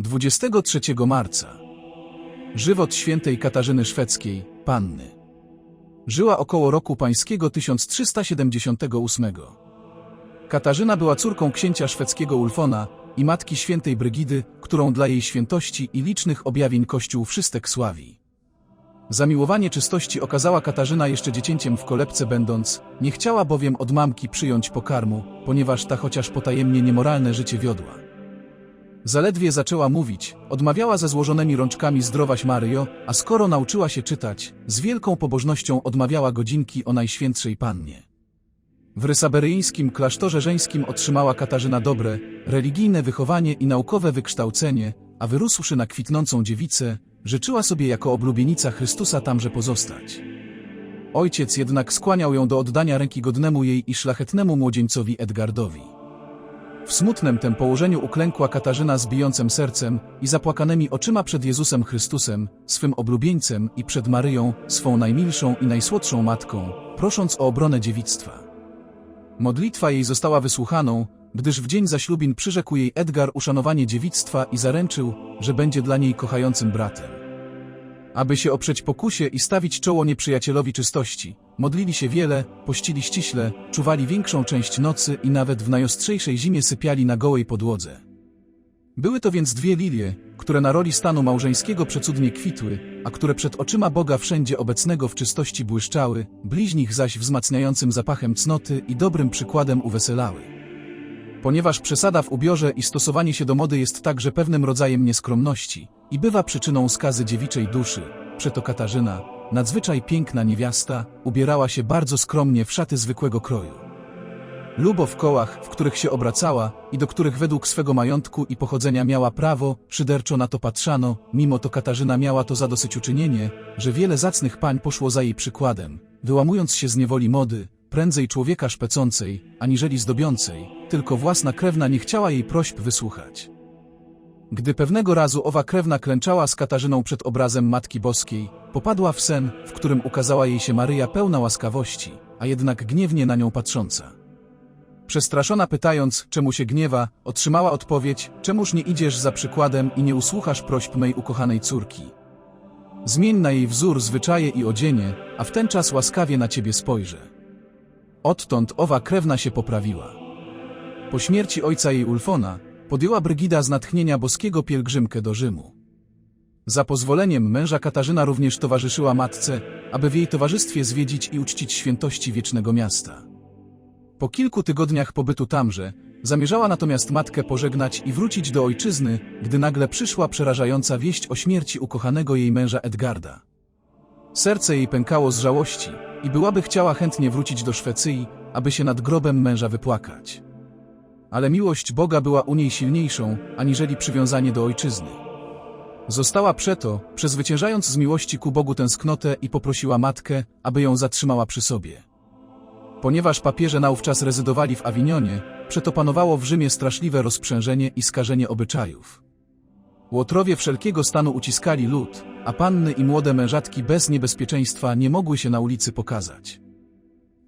23 marca. Żywot świętej Katarzyny Szwedzkiej, panny. Żyła około roku pańskiego 1378. Katarzyna była córką księcia szwedzkiego Ulfona i matki świętej Brygidy, którą dla jej świętości i licznych objawień Kościół wszystek sławi. Zamiłowanie czystości okazała Katarzyna jeszcze dziecięciem w kolebce będąc, nie chciała bowiem od mamki przyjąć pokarmu, ponieważ ta chociaż potajemnie niemoralne życie wiodła. Zaledwie zaczęła mówić, odmawiała ze złożonymi rączkami zdrowaś Maryjo, a skoro nauczyła się czytać, z wielką pobożnością odmawiała godzinki o Najświętszej Pannie. W rysaberyjskim klasztorze żeńskim otrzymała Katarzyna dobre, religijne wychowanie i naukowe wykształcenie, a wyrósłszy na kwitnącą dziewicę, życzyła sobie jako oblubienica Chrystusa tamże pozostać. Ojciec jednak skłaniał ją do oddania ręki godnemu jej i szlachetnemu młodzieńcowi Edgardowi. W smutnym tem położeniu uklękła Katarzyna z bijącym sercem i zapłakanymi oczyma przed Jezusem Chrystusem, swym oblubieńcem i przed Maryją, swą najmilszą i najsłodszą matką, prosząc o obronę dziewictwa. Modlitwa jej została wysłuchaną, gdyż w dzień zaślubin przyrzekł jej Edgar uszanowanie dziewictwa i zaręczył, że będzie dla niej kochającym bratem. Aby się oprzeć pokusie i stawić czoło nieprzyjacielowi czystości, modlili się wiele, pościli ściśle, czuwali większą część nocy i nawet w najostrzejszej zimie sypiali na gołej podłodze. Były to więc dwie lilie, które na roli stanu małżeńskiego przecudnie kwitły, a które przed oczyma Boga wszędzie obecnego w czystości błyszczały, bliźnich zaś wzmacniającym zapachem cnoty i dobrym przykładem uweselały. Ponieważ przesada w ubiorze i stosowanie się do mody jest także pewnym rodzajem nieskromności i bywa przyczyną skazy dziewiczej duszy, przeto Katarzyna, nadzwyczaj piękna niewiasta, ubierała się bardzo skromnie w szaty zwykłego kroju. Lubo w kołach, w których się obracała i do których według swego majątku i pochodzenia miała prawo, szyderczo na to patrzano, mimo to Katarzyna miała to za dosyć uczynienie, że wiele zacnych pań poszło za jej przykładem, wyłamując się z niewoli mody, prędzej człowieka szpecącej, aniżeli zdobiącej, tylko własna krewna nie chciała jej prośb wysłuchać. Gdy pewnego razu owa krewna klęczała z Katarzyną przed obrazem Matki Boskiej, popadła w sen, w którym ukazała jej się Maryja pełna łaskawości, a jednak gniewnie na nią patrząca. Przestraszona pytając, czemu się gniewa, otrzymała odpowiedź, czemuż nie idziesz za przykładem i nie usłuchasz prośb mej ukochanej córki. Zmień na jej wzór, zwyczaje i odzienie, a w ten czas łaskawie na ciebie spojrzę. Odtąd owa krewna się poprawiła. Po śmierci ojca jej Ulfona, podjęła Brygida z natchnienia boskiego pielgrzymkę do Rzymu. Za pozwoleniem męża Katarzyna również towarzyszyła matce, aby w jej towarzystwie zwiedzić i uczcić świętości wiecznego miasta. Po kilku tygodniach pobytu tamże, zamierzała natomiast matkę pożegnać i wrócić do ojczyzny, gdy nagle przyszła przerażająca wieść o śmierci ukochanego jej męża Edgarda. Serce jej pękało z żałości i byłaby chciała chętnie wrócić do Szwecji, aby się nad grobem męża wypłakać. Ale miłość Boga była u niej silniejszą, aniżeli przywiązanie do ojczyzny. Została przeto, przezwyciężając z miłości ku Bogu tęsknotę i poprosiła matkę, aby ją zatrzymała przy sobie. Ponieważ papieże naówczas rezydowali w Awinionie, przeto panowało w Rzymie straszliwe rozprzężenie i skażenie obyczajów. Łotrowie wszelkiego stanu uciskali lud, a panny i młode mężatki bez niebezpieczeństwa nie mogły się na ulicy pokazać.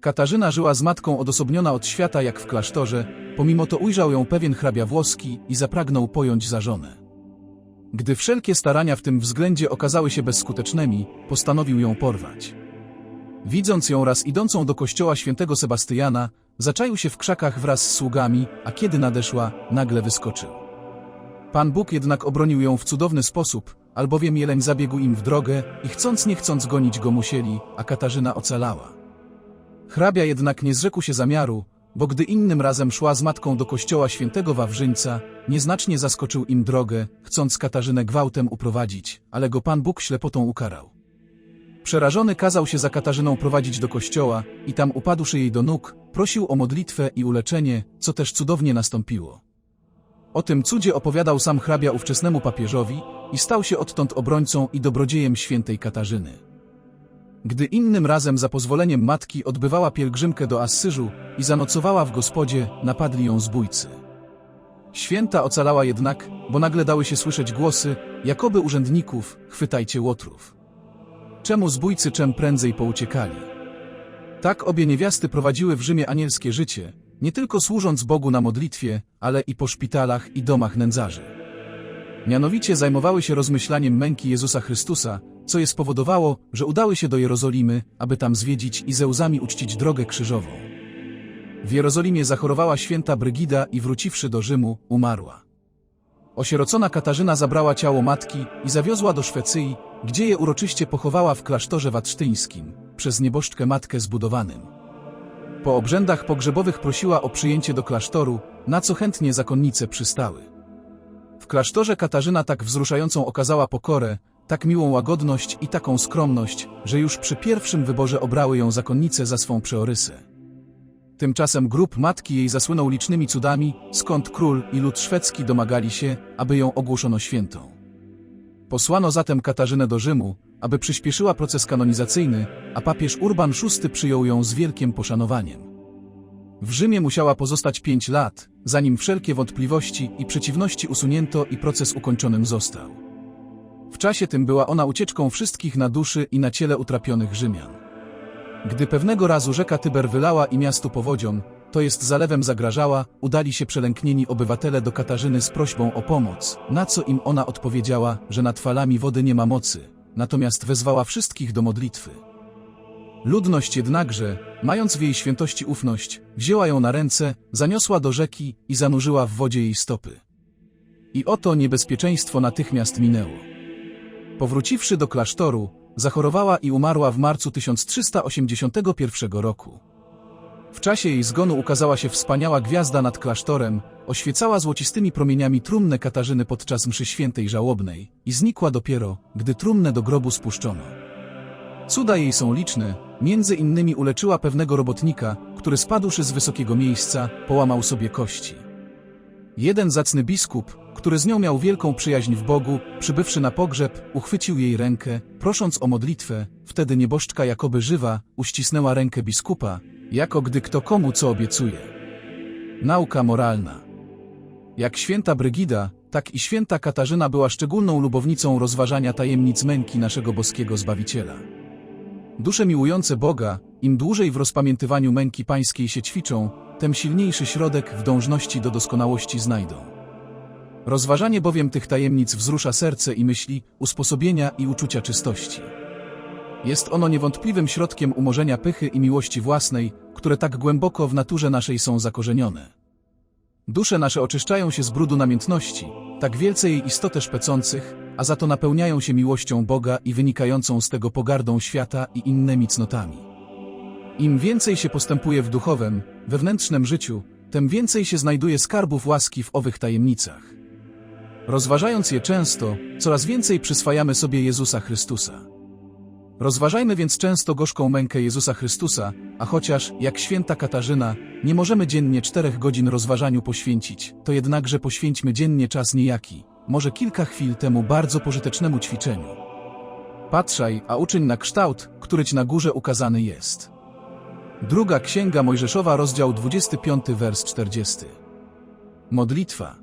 Katarzyna żyła z matką odosobniona od świata jak w klasztorze, pomimo to ujrzał ją pewien hrabia włoski i zapragnął pojąć za żonę. Gdy wszelkie starania w tym względzie okazały się bezskutecznymi, postanowił ją porwać. Widząc ją raz idącą do kościoła świętego Sebastiana, zaczaił się w krzakach wraz z sługami, a kiedy nadeszła, nagle wyskoczył. Pan Bóg jednak obronił ją w cudowny sposób, albowiem jeleń zabiegł im w drogę i chcąc nie chcąc gonić go musieli, a Katarzyna ocalała. Hrabia jednak nie zrzekł się zamiaru, bo gdy innym razem szła z matką do kościoła świętego Wawrzyńca, nieznacznie zaskoczył im drogę, chcąc Katarzynę gwałtem uprowadzić, ale go Pan Bóg ślepotą ukarał. Przerażony kazał się za Katarzyną prowadzić do kościoła i tam upadłszy jej do nóg, prosił o modlitwę i uleczenie, co też cudownie nastąpiło. O tym cudzie opowiadał sam hrabia ówczesnemu papieżowi i stał się odtąd obrońcą i dobrodziejem świętej Katarzyny. Gdy innym razem za pozwoleniem matki odbywała pielgrzymkę do Assyżu i zanocowała w gospodzie, napadli ją zbójcy. Święta ocalała jednak, bo nagle dały się słyszeć głosy, jakoby urzędników, chwytajcie łotrów. Czemu zbójcy czem prędzej pouciekali? Tak obie niewiasty prowadziły w Rzymie anielskie życie, nie tylko służąc Bogu na modlitwie, ale i po szpitalach i domach nędzarzy. Mianowicie zajmowały się rozmyślaniem męki Jezusa Chrystusa, co je spowodowało, że udały się do Jerozolimy, aby tam zwiedzić i ze łzami uczcić drogę krzyżową. W Jerozolimie zachorowała święta Brygida i wróciwszy do Rzymu, umarła. Osierocona Katarzyna zabrała ciało matki i zawiozła do Szwecyi, gdzie je uroczyście pochowała w klasztorze watsztyńskim, przez nieboszczkę matkę zbudowanym. Po obrzędach pogrzebowych prosiła o przyjęcie do klasztoru, na co chętnie zakonnice przystały. W klasztorze Katarzyna tak wzruszającą okazała pokorę, tak miłą łagodność i taką skromność, że już przy pierwszym wyborze obrały ją zakonnice za swą przeorysę. Tymczasem grób matki jej zasłynął licznymi cudami, skąd król i lud szwedzki domagali się, aby ją ogłoszono świętą. Posłano zatem Katarzynę do Rzymu, aby przyspieszyła proces kanonizacyjny, a papież Urban VI przyjął ją z wielkim poszanowaniem. W Rzymie musiała pozostać pięć lat, zanim wszelkie wątpliwości i przeciwności usunięto i proces ukończonym został. W czasie tym była ona ucieczką wszystkich na duszy i na ciele utrapionych Rzymian. Gdy pewnego razu rzeka Tyber wylała i miastu powodzią, to jest zalewem zagrażała, udali się przelęknieni obywatele do Katarzyny z prośbą o pomoc, na co im ona odpowiedziała, że nad falami wody nie ma mocy, natomiast wezwała wszystkich do modlitwy. Ludność jednakże, mając w jej świętości ufność, wzięła ją na ręce, zaniosła do rzeki i zanurzyła w wodzie jej stopy. I oto niebezpieczeństwo natychmiast minęło. Powróciwszy do klasztoru, Zachorowała i umarła w marcu 1381 roku. W czasie jej zgonu ukazała się wspaniała gwiazda nad klasztorem, oświecała złocistymi promieniami trumnę Katarzyny podczas mszy świętej żałobnej i znikła dopiero, gdy trumnę do grobu spuszczono. Cuda jej są liczne, między innymi uleczyła pewnego robotnika, który spadłszy z wysokiego miejsca, połamał sobie kości. Jeden zacny biskup, który z nią miał wielką przyjaźń w Bogu, przybywszy na pogrzeb, uchwycił jej rękę, prosząc o modlitwę, wtedy nieboszczka jakoby żywa, uścisnęła rękę biskupa, jako gdy kto komu co obiecuje. Nauka moralna Jak święta Brygida, tak i święta Katarzyna była szczególną lubownicą rozważania tajemnic męki naszego boskiego Zbawiciela. Dusze miłujące Boga, im dłużej w rozpamiętywaniu męki pańskiej się ćwiczą, tem silniejszy środek w dążności do doskonałości znajdą. Rozważanie bowiem tych tajemnic wzrusza serce i myśli, usposobienia i uczucia czystości. Jest ono niewątpliwym środkiem umorzenia pychy i miłości własnej, które tak głęboko w naturze naszej są zakorzenione. Dusze nasze oczyszczają się z brudu namiętności, tak wielce jej istotę szpecących, a za to napełniają się miłością Boga i wynikającą z tego pogardą świata i innymi cnotami. Im więcej się postępuje w duchowym, wewnętrznym życiu, tym więcej się znajduje skarbów łaski w owych tajemnicach. Rozważając je często, coraz więcej przyswajamy sobie Jezusa Chrystusa. Rozważajmy więc często gorzką mękę Jezusa Chrystusa, a chociaż, jak święta Katarzyna, nie możemy dziennie czterech godzin rozważaniu poświęcić, to jednakże poświęćmy dziennie czas niejaki, może kilka chwil temu bardzo pożytecznemu ćwiczeniu. Patrzaj, a uczyń na kształt, który ci na górze ukazany jest. Druga Księga Mojżeszowa, rozdział 25, wers 40. Modlitwa.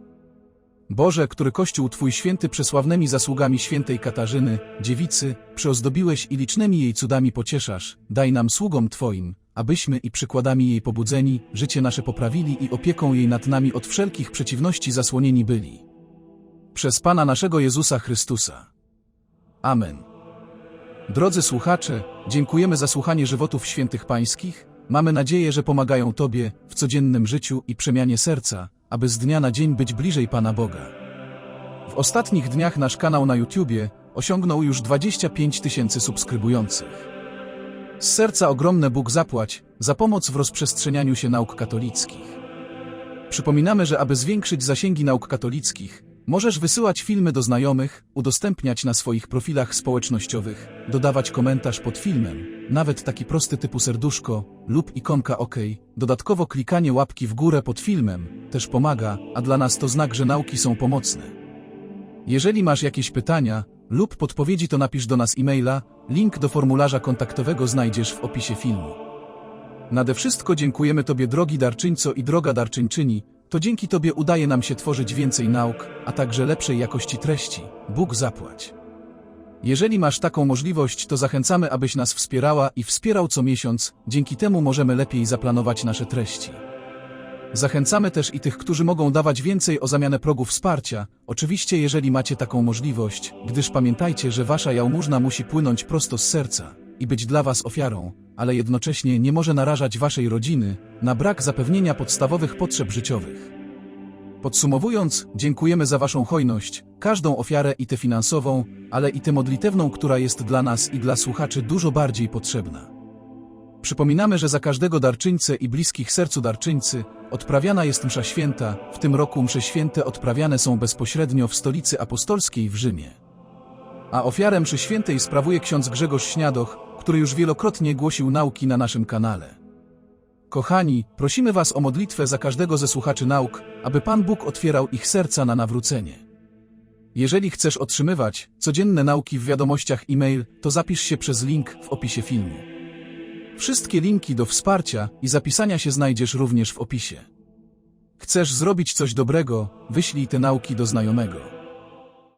Boże, który Kościół Twój święty przesławnymi zasługami świętej Katarzyny, dziewicy, przyozdobiłeś i licznymi jej cudami pocieszasz, daj nam sługom Twoim, abyśmy i przykładami jej pobudzeni, życie nasze poprawili i opieką jej nad nami od wszelkich przeciwności zasłonieni byli. Przez Pana naszego Jezusa Chrystusa. Amen. Drodzy słuchacze, dziękujemy za słuchanie żywotów świętych pańskich, mamy nadzieję, że pomagają Tobie w codziennym życiu i przemianie serca, aby z dnia na dzień być bliżej Pana Boga. W ostatnich dniach nasz kanał na YouTubie osiągnął już 25 tysięcy subskrybujących. Z serca ogromne Bóg zapłać za pomoc w rozprzestrzenianiu się nauk katolickich. Przypominamy, że aby zwiększyć zasięgi nauk katolickich, możesz wysyłać filmy do znajomych, udostępniać na swoich profilach społecznościowych, dodawać komentarz pod filmem, nawet taki prosty typu serduszko lub ikonka OK. Dodatkowo klikanie łapki w górę pod filmem też pomaga, a dla nas to znak, że nauki są pomocne. Jeżeli masz jakieś pytania lub podpowiedzi, to napisz do nas e-maila, link do formularza kontaktowego znajdziesz w opisie filmu. Nade wszystko dziękujemy Tobie drogi darczyńco i droga darczyńczyni, to dzięki Tobie udaje nam się tworzyć więcej nauk, a także lepszej jakości treści. Bóg zapłać. Jeżeli masz taką możliwość, to zachęcamy, abyś nas wspierała i wspierał co miesiąc, dzięki temu możemy lepiej zaplanować nasze treści. Zachęcamy też i tych, którzy mogą dawać więcej o zamianę progu wsparcia, oczywiście jeżeli macie taką możliwość, gdyż pamiętajcie, że wasza jałmużna musi płynąć prosto z serca i być dla was ofiarą, ale jednocześnie nie może narażać waszej rodziny na brak zapewnienia podstawowych potrzeb życiowych. Podsumowując, dziękujemy za Waszą hojność, każdą ofiarę i tę finansową, ale i tę modlitewną, która jest dla nas i dla słuchaczy dużo bardziej potrzebna. Przypominamy, że za każdego darczyńcę i bliskich sercu darczyńcy odprawiana jest msza święta, w tym roku msze święte odprawiane są bezpośrednio w stolicy apostolskiej w Rzymie. A ofiarę mszy świętej sprawuje ksiądz Grzegorz Śniadoch, który już wielokrotnie głosił nauki na naszym kanale. Kochani, prosimy Was o modlitwę za każdego ze słuchaczy nauk, aby Pan Bóg otwierał ich serca na nawrócenie. Jeżeli chcesz otrzymywać codzienne nauki w wiadomościach e-mail, to zapisz się przez link w opisie filmu. Wszystkie linki do wsparcia i zapisania się znajdziesz również w opisie. Chcesz zrobić coś dobrego, wyślij te nauki do znajomego.